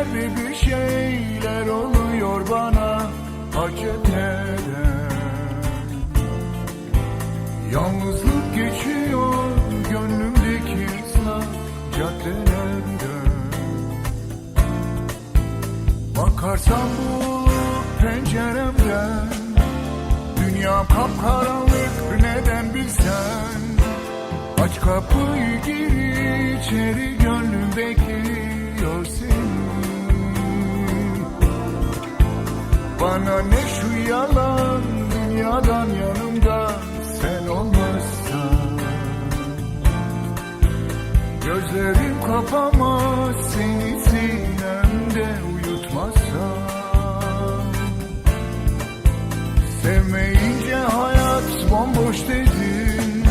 Bugünlerde bir şeyler oluyor bana Aceleden Yalnızlık geçiyor gönlümdeki ıslak caddelerde. Bakarsam bu penceremden Dünya kapkaranlık neden bilsen? Aç kapıyı gir Bana ne şu yalan dünyadan yanımda sen olmazsan. Gözlerim kapamaz seni sinemde uyutmazsam Sevmeyince hayat bomboş dedin.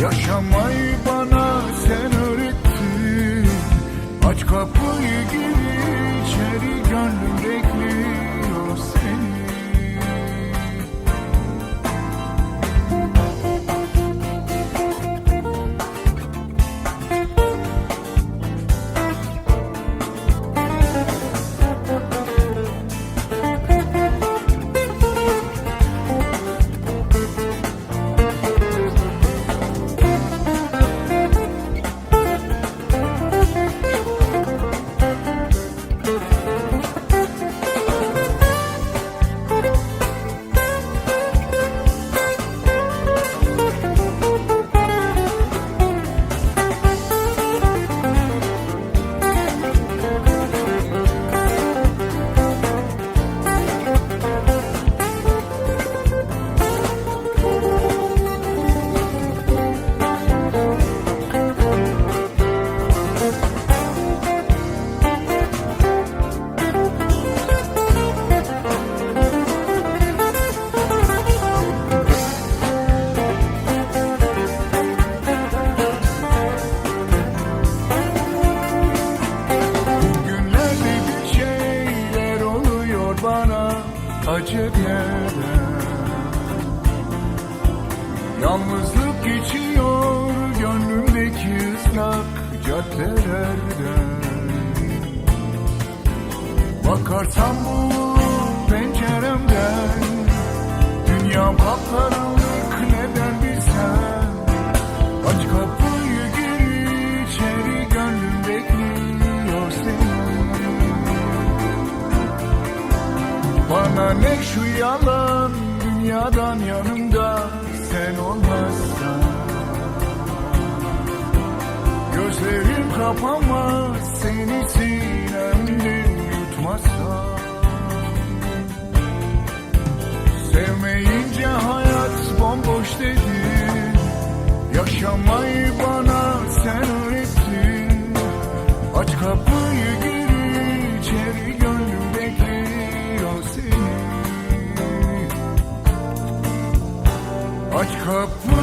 Yaşamayı bana sen öğrettin. Aç kapıyı gir içeri gönlüm aceleden Yalnızlık geçiyor gönlümdeki ıslak caddelerden Bakarsam bu penceremden Dünyam kapkaranlık Bana ne şu yalan dünyadan yanımda sen olmazsan. Gözlerim kapamaz seni sinemde uyutmazsan Aç kapıyı